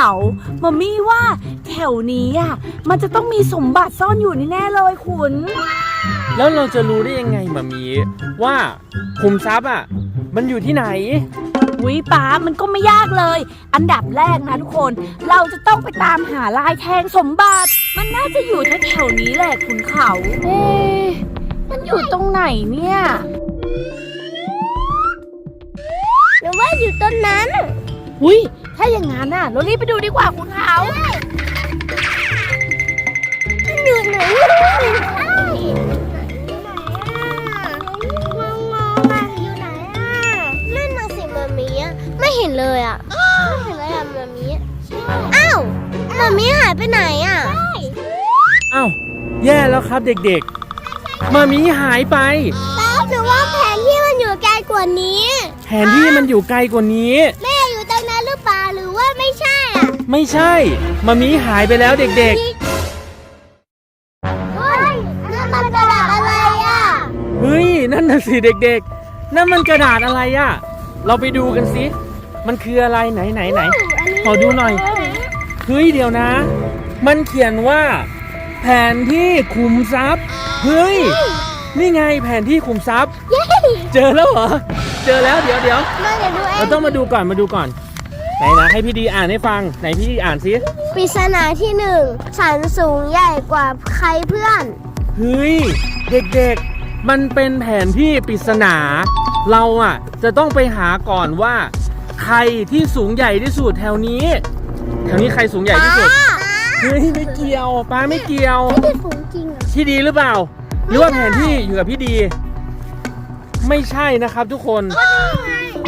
เขามามี่ว่าแถวนี้อะมันจะต้องมีสมบัติซ่อนอยู่แน่ๆเลยคุณ แล้วเราจะรู้ได้ยังไงมามีว่าขุมทรัพย์อะ มันอยู่ที่ไหน วิป้ามันก็ไม่ยากเลย อันดับแรกนะทุกคน เราจะต้องไปตามหาลายแทงสมบัติ มันน่าจะอยู่แถวๆนี้แหละคุณเขาเอ๊ะมันอยู่ตรงไหนเนี่ย หรือว่าอยู่ต้นนั้น อุ้ย ถ้าอย่างนั้นน่ะเรารีบไปดูดีกว่าคุณเขาอยู่ไหนมองมองอะอยู่ไหนอะนั่นน่ะสิมามีอะไม่เห็นเลยอะไม่เห็นเลยอะมามีอ้าวมามีหายไปไหนอะอ้าวแย่แล้วครับเด็กๆมามีหายไปแล้วหรือว่าแผนที่มันอยู่ไกลกว่านี้ แผนที่มันอยู่ไกลกว่านี้แม่ ไม่ใช่มามีหายไปแล้วเด็กเฮ้ยนั่นมันกระดาษอะไรอะ ๆ เฮ้ย นั่นน่ะสิเด็กๆ นั่นมันกระดาษอะไรอะเราไปดูกันสิมันคืออะไรไหนไหนไหนขอดูหน่อย เฮ้ยเดี๋ยวนะ มันเขียนว่า แผนที่ขุมทรัพย์ เฮ้ย นี่ไงแผนที่ขุมทรัพย์ เย้เจอแล้วเหรอ เจอแล้วเดี๋ยวเดี๋ยวมาเดี๋ยวดูเอเรางต้องมาดูก่อนมาดูก่อน ไหนนะให้พี่ดีอ่านให้ฟังไหนพี่ดีอ่านสิปริศนาที่หนึ่งฉันสูงใหญ่กว่าใครเพื่อน เฮ้ยเด็กๆ มันเป็นแผนที่ปริศนา เราอะจะต้องไปหาก่อนว่า ใครที่สูงใหญ่ที่สุดแถวนี้ แถวนี้ใครสูงใหญ่ที่สุดเฮ้ยไม่เกี่ยวป้าไม่เกี่ยว ไม่ได้สูงจริงเหรอพี่ดีหรือเปล่า หรือว่าแผนที่อยู่กับพี่ดี ไม่ใช่นะครับทุกคน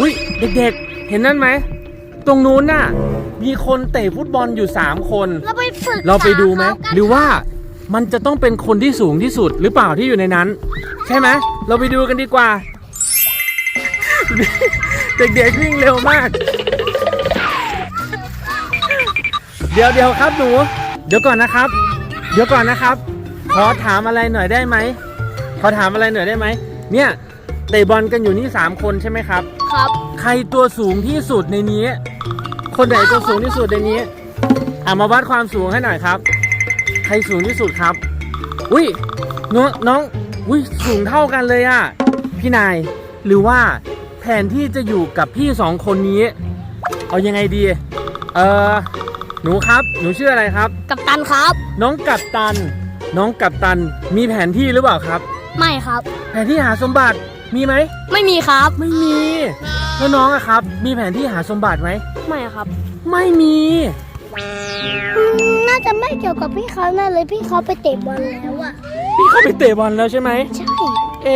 อุ้ยเด็กๆ เห็นนั่นไหม ตรงนู้นน่ะ มีคนเตะฟุตบอลอยู่ 3 คน เราไปฝึกเราไปดูไหมษเขากันหรือว่ามันจะต้องเป็นคนที่สูงที่สุดหรือเปล่าที่อยู่ในนั้น ใช่ไหม เราไปดูกันดีกว่า เด็กๆวิ่งเร็วมาก เดี๋ยวเดี๋ยวครับหนู เดี๋ยวก่อนนะครับ เดี๋ยวก่อนนะครับ ขอถามอะไรหน่อยได้ไหม ขอถามอะไรหน่อยได้ไหม เนี่ยเตะบอลกันอยู่นี่สามคนใช่ไหมครับ ครับ ใครตัวสูงที่สุดในนี้ คนไหนตัวสูงที่สุดในนี้อะมาวัดความสูงให้หน่อยครับ ใครสูงที่สุดครับ อุ้ยน้องน้องอุ้ยสูงเท่ากันเลยอะ พี่นาย หรือว่าแทนที่จะอยู่กับพี่สองคนนี้ เอายังไงดี เออหนูครับ หนูชื่ออะไรครับ กับตันครับ น้องกัปตัน น้องกัปตัน มีแผนที่หรือเปล่าครับ ไม่ครับ แผนที่หาสมบัติ มีไหม ไม่มีครับ ไม่มี แล้วน้องอะครับ มีแผนที่หาสมบัติไหม ไม่ครับ ไม่มี น่าจะไม่เกี่ยวกับพี่เขาแน่เลยพี่เขาไปเตะบอลแล้วอะพี่เข้าไปเตะบอลแล้วใช่ไหม ใช่เอ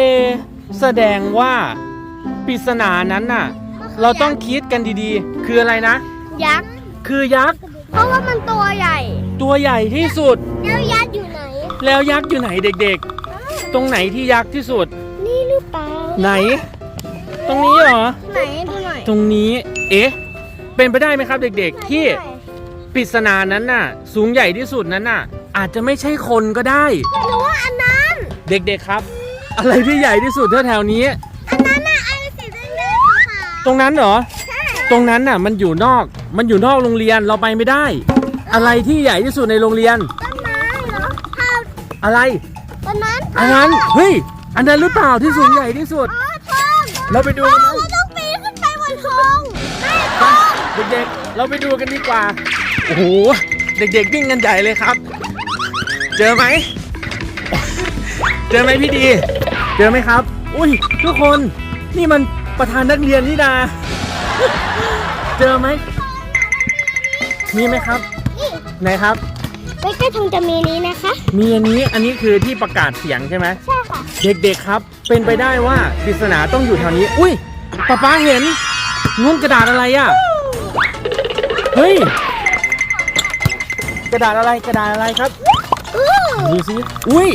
แสดงว่าปริศนานั้นน่ะ เราต้องคิดกันดีๆ คืออะไรนะ ยักษ์ คือยักษ์ เพราะว่ามันตัวใหญ่ ตัวใหญ่ที่สุด แล้วยักษ์อยู่ไหน แล้วยักษ์อยู่ไหนเด็กๆ ตรงไหนที่ยักษ์ที่สุดนี่หรือเปล่า ไหน ตรงนี้เหรอ ไหนดูหน่อยตรงนี้ เอ๊ะ เป็นไปได้ไหมครับ เด็กๆ ที่ปริศนานั้นน่ะ สูงใหญ่ที่สุดนั้นน่ะ อาจจะไม่ใช่คนก็ได้ หรือว่าอันนั้น เด็กๆครับ อะไรที่ใหญ่ที่สุดแถวๆนี้ อันนั้นน่ะไอ้สีแดงๆขาวตรงนั้นเหรอๆใช่ตรงนั้นน่ะ มันอยู่นอก มันอยู่นอกโรงเรียนเราไปไม่ได้ อะไรที่ใหญ่ที่สุดในโรงเรียน ต้นไม้เหรอข้าวอะไรต้นนั้นอันนั้น เฮ้ย อันนั้นหรือเปล่าที่สูงใหญ่ที่สุดอ๋อทองเราไปดูกันนะเราต้องปีนขึ้นไปบนทองแม่ทองเด็กๆ เราไปดูกันดีกว่า โอ้โห เด็กๆวิ่งกันใหญ่เลยครับ เจอไหม เจอไหมพี่ดี เจอไหมครับ อุ้ยทุกคนนี่มันประธานนักเรียนนี่นาเจอไหม มีไหมครับนี่ไหนครับ ใกล้ๆทงจะมีนี้นะคะ มีอันนี้ อันนี้คือที่ประกาศเสียงใช่ไหมใช่ ค่ะ เด็กๆครับ เป็นไปได้ว่าปริศนาต้องอยู่แถวนี้ อุ้ยป๊าป๊าเห็นนุ่นกระดาษอะไรอะ เฮ้ย กระดาษอะไรกระดาษอะไรครับอู้ดูสิ อุ้ย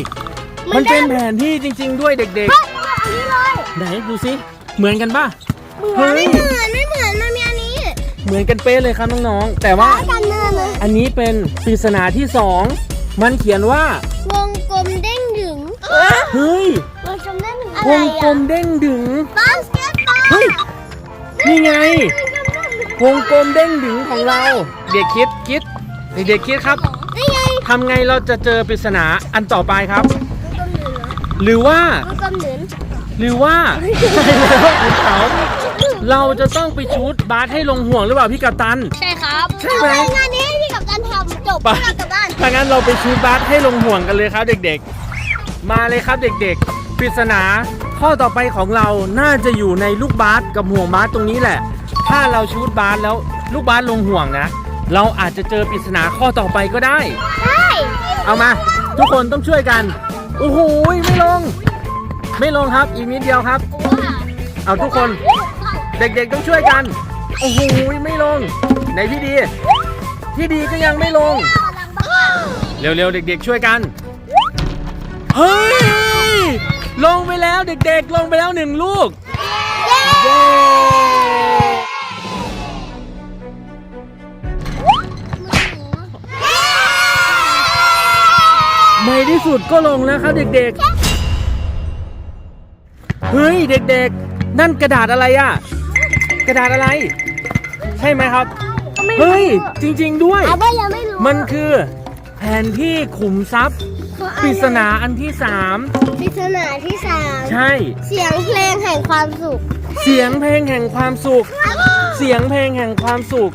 มัมันนได้เป็นแผนที่จริง ๆ ด้วยเด็กเฮ้ยอันนี้เลยๆ ไหนดูสิ เหมือนกันป่ะ เหมือนเฮ้ไม่ยเหมือนไม่เหมือนมันมีอันนี้เหมือนกันเป๊ะเลยครับน้องๆ แต่ว่าคล้ายกันเนื้อเลยอันนี้เป็นปริศนาที่สอง มันเขียนว่า วงกลมเด้งดึง เฮ้ยวงกลมเด้งดึงอะวไรงกลอะมเด้งดึง บาสเกตบอลเฮ้ย นี่ไง วงกลมเด้งดึงของเรา เด็กคิดคิดเด็กๆคิดครับนี่ไงทำไงเราจะเจอปริศนาอันต่อไปครับ ลูกกำเนิดเหรอหรือว่า ลูกกำเนิดหรือว่าใช่แล้วคุณเขาเราจะต้องไปชูดบาสให้ลงห่วงหรือเปล่าพี่กัปตัน ใช่ครับใช่ไหม เอางานนี้ให้พี่กับการทำจบไปเพื่อนกลับบ้านถ้างั้นเราไปชูดบาสให้ลงห่วงกันเลยครับเด็กๆ มาเลยครับเด็กๆปริศนา ข้อต่อไปของเราน่าจะอยู่ในลูกบาสกับห่วงบาสตรงนี้แหละ ถ้าเราชูดบาสแล้วลูกบาสลงห่วงนะ เราอาจจะเจอปริศนาข้อต่อไปก็ได้ใช่เอามา ทุกคนต้องช่วยกัน โอ้โหไม่ลง ไม่ลงครับอีกนิดเดียวครับ เอาทุกคนเด็กๆต้องช่วยกัน โอ้โหไม่ลงไหนพี่ดี พี่ดีก็ยังไม่ลง เร็วๆเด็กๆช่วยกัน เฮ้ย ลงไปแล้วเด็กๆ ลงไปแล้วหนึ่งลูก เย้ในที่สุดก็ลงแล้วครับเด็กๆ เฮ้ยเด็กๆ นั่นกระดาษอะไรอะกระดาษอะไร ใช่ไหมครับ เฮ้ย จริง ๆ ด้วยอาบ้ายังไม่รู้มันคือแผนที่ขุมทรัพย์ ปริศนาอันที่สามปริศนาที่สามใช่ เสียงเพลงแห่งความสุข เสียงเพลงแห่งความสุข เสียงเพลงแห่งความสุข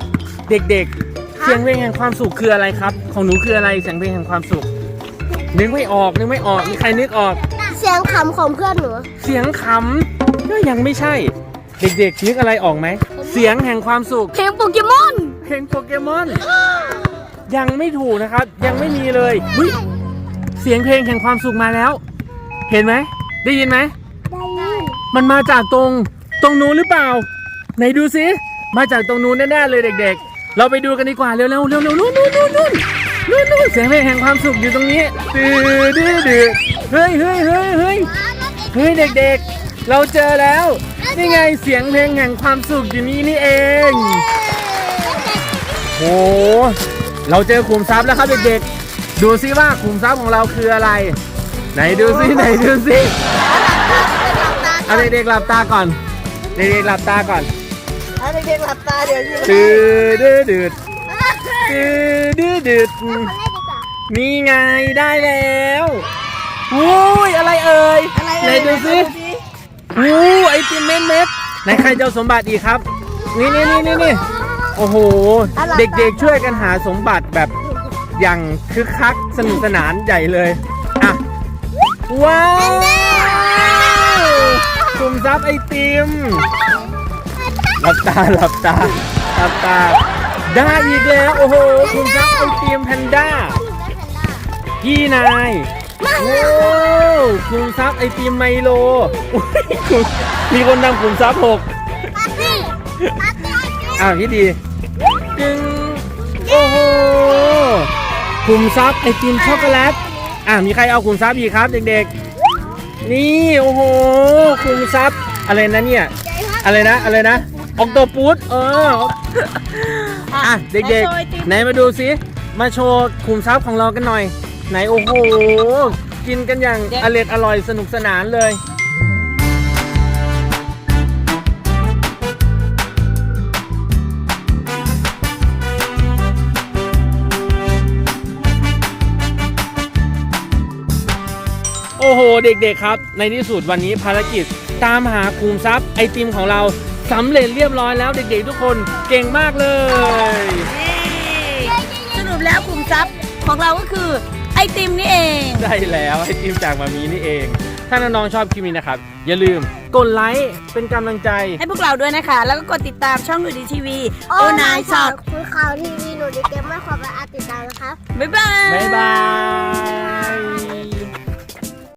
เด็กๆ เสียงเพลงแห่งความสุขคืออะไรครับ ของหนูคืออะไรเสียงเพลงแห่งความสุขนึกไม่ออกนึกไม่ออกมีใครนึกออก เสียงขำของเพื่อนหนูเสียงขำก็ยังไม่ใช่ เด็กๆนึกอะไรออกไหมเสียงแห่งความสุขเพลงโปเกมอนเพลงโปเกมอนยังไม่ถูกนะครับ ยังไม่มีเลยเฮ้ย เสียงเพลงแห่งความสุขมาแล้ว เห็นไหม ได้ยินไหมได้ยินมันมาจากตรงตรงนู้นหรือเปล่า ไหนดูสิมาจากตรงนู้นแน่ๆเลยเด็ก ๆ เราไปดูกันดีกว่าเร็วๆเร็วๆเร็วๆนู่นนู่นนู่นนู่นนู่นนู่นเสียงเพลงแห่งความสุขอยู่ตรงนี้ดื้อดื้อดื้อเฮ้ยเฮ้ยเฮ้ยเฮ้ยเฮ้ยเด็กๆ เราเจอแล้ว นี่ไงเสียงเพลงแห่งความสุขอยู่นี่นี่เองโหเราเจอขุมทรัพย์แล้วครับเด็กๆ ดูซิว่าขุมทรัพย์ของเราคืออะไร ไหนดูซิไหนดูซิเอาเด็กๆหลับตาก่อนเด็กๆหลับตาก่อนเอาเด็กๆหลับตาเดี๋ยวยืนดืดดืดดืดดืดดืดดืดคนแรกดีกว่านี่ไงได้แล้วอุ้ยอะไรเอ่ยไหนดูซิอู้ไอติมเม็ดเม็ดไหนใครจะเอาสมบัติอีกครับนี่นี่นี่นี่นี่โอ้โห เด็กๆช่วยกันหาสมบัติแบบ อย่างคึกคักสนุกสนานใหญ่เลยอะว้าวคุมทรัพย์ไอติมหลับตาหลับตาหลับตาได้อีกแล้วโอ้โหคุณครับไอติมแพนด้าพี่นายโอ้คุณซับไอติมไมโลอุ๊ยคุณมีคนทำคุณซับหกปาร์ตี้ปาร์ตี้อะพี่ดีจึงโอ้โห คุมซับไอติมช็อกโกแลต อะมีใครเอาคุมซับอีกครับเด็กๆ นี่โอ้โหคุมซับอะไรนะเนี่ย อะไรนะอะไรนะออกโตปุสเออ อะเด็กๆไหนมาดูสิมาโชว์ขุมทรัพย์ของเรากันหน่อย ไหนโอ้โห กินกันอย่างอร่อยสนุกสนานเลย โอ้โห เด็กๆครับ ในที่สุดวันนี้ภารกิจตามหาคุมทรัพย์ไอติมของเราสำเร็จเรียบร้อยแล้วเด็กๆทุกคนเก่งมากเลย สรุปแล้วขุมทรัพย์ของเราก็คือไอติมนี่เอง ได้แล้วไอติมจากมามีนี่เอง ถ้าน้องๆชอบคลิปนี้นะครับ อย่าลืมกดไลค์เป็นกำลังใจ ให้พวกเราด้วยนะคะ แล้วก็กดติดตามช่องดูดีทีวีโอ้โอนายช็อตคุณข่าวทีวีหนูดีเกมไม่ขอไปอาติดตามนะครับ บ๊ายบาย บ๊ายบาย